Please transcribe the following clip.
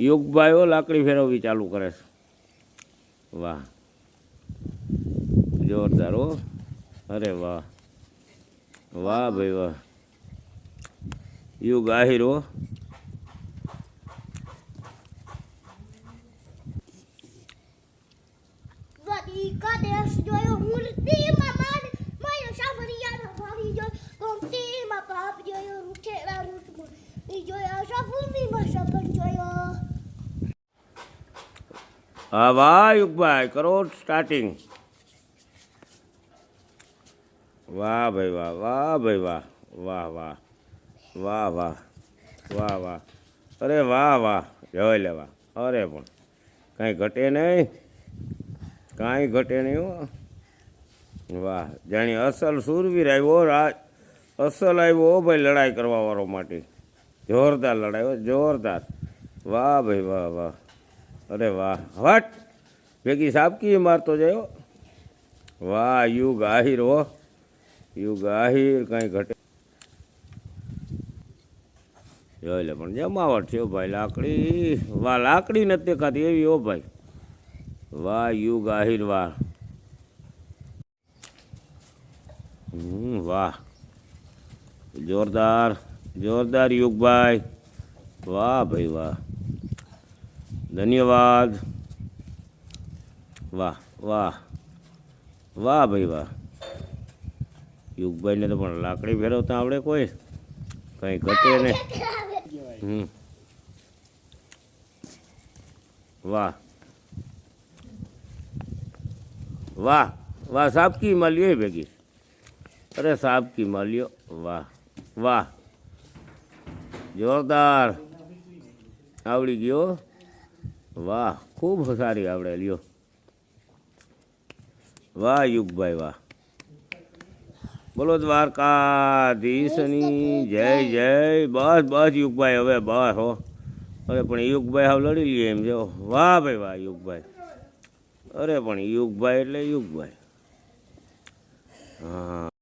યુગભાઈઓ લાકડી ફેરવવી ચાલુ કરે છે. વાહ. જોરદાર હો. અરે વાહ. વાહ ભાઈ વાહ. યુગ આહિર હો. જોયો. હા વાહ, યુગભાઈ, કરો સ્ટાર્ટિંગ વાહ, ભાઈ, વાહ વાહ, ભાઈ, વાહ વાહ વાહ વાહ વાહ વાહ વાહ. અરે વાહ વાહ, જોઈ લેવા. અરે પણ, કાંઈ ઘટે નહીં. કાંઈ ઘટે નહીં, હો. વાહ, જાણી અસલ સુરવીર આવ્યો રાજ. અસલ આવ્યો ભાઈ, લડાઈ કરવા વાળો માટે. જોરદાર લડાઈ, હો, જોરદાર. વાહ, ભાઈ, વાહ વાહ. અરે વાહ. હટ ભેગી સાબકી મારતો જાય વાહ યુગ આહિર હો. યુગ આહિર કાંઈ ઘટે. એટલે પણ જમાવટ છે ભાઈ લાકડી. વાહ લાકડી નથી દેખાતી એવી હો ભાઈ. વાહ યુગ આહિર વાહ. હમ, વાહ. જોરદાર જોરદાર યુગભાઈ વાહ ભાઈ વાહ. ધન્યવાદ. વાહ વાહ વાહ ભાઈ, વાહ. યુગભાઈને તો પણ લાકડી ફેરવતા આવડે કોઈ? કંઈ ઘટે ને હમ. વાહ. વાહ વાહ, સાબકી માલ્યો એ ભેગી. અરે, સાબકી માલ્યો. વાહ વાહ. જોરદાર. આવડી ગયો. વાહ, ખૂબ સારી આવડે, લ્યો. વાહ, યુગભાઈ, વાહ. બોલો દ્વારકાધીશની જય જય. બસ બસ, યુગભાઈ, હવે બસ, હો. અરે, પણ યુગભાઈ હવે લડી લઈએ એમ, જો. વાહ, ભાઈ, વાહ, યુગભાઈ. અરે, પણ યુગભાઈ એટલે યુગભાઈ. હા.